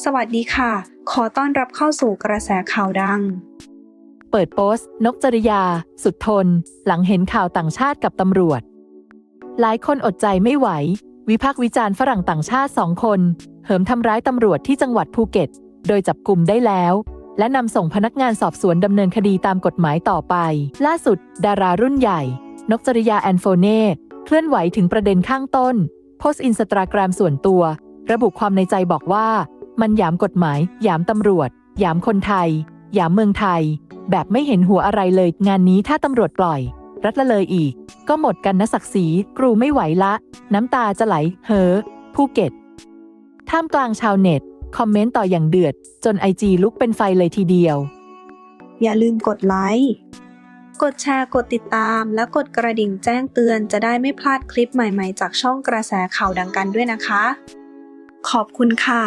สวัสดีค่ะ ขอต้อนรับเข้าสู่กระแสข่าวดัง เปิดโพสต์นกจริยา สุดทน หลังเห็นข่าวต่างชาติกับตำรวจ หลายคนอดใจไม่ไหว วิพากษ์วิจารณ์ฝรั่งต่างชาติสองคน เหิมทำร้ายตำรวจที่จังหวัดภูเก็ต โดยจับกลุ่มได้แล้ว และนำส่งพนักงานสอบสวนดำเนินคดีตามกฎหมายต่อไป ล่าสุด ดารารุ่นใหญ่ นกจริยาแอนโฟเน่เคลื่อนไหวถึงประเด็นข้างต้น โพสต์อินสตาแกรมส่วนตัว ระบุความในใจบอกว่า มันหยามกฎหมาย หยามตำรวจ หยามคนไทย หยามเมืองไทย แบบไม่เห็นหัวอะไรเลย งานนี้ถ้าตำรวจปล่อย รัดละเลยอีก ก็หมดกันนะศักดิ์ศรีกรูไม่ไหวละ น้ำตาจะไหล เฮ้อภูเก็ต ท่ามกลางชาวเน็ต คอมเมนต์ต่ออย่างเดือด จนไอจีลุกเป็นไฟเลยทีเดียว อย่าลืมกดไลค์ กดแชร์ กดติดตาม และกดกระดิ่งแจ้งเตือนจะได้ไม่พลาดคลิปใหม่ๆ จากช่องกระแสข่าวดังกันด้วยนะคะ ขอบคุณค่ะ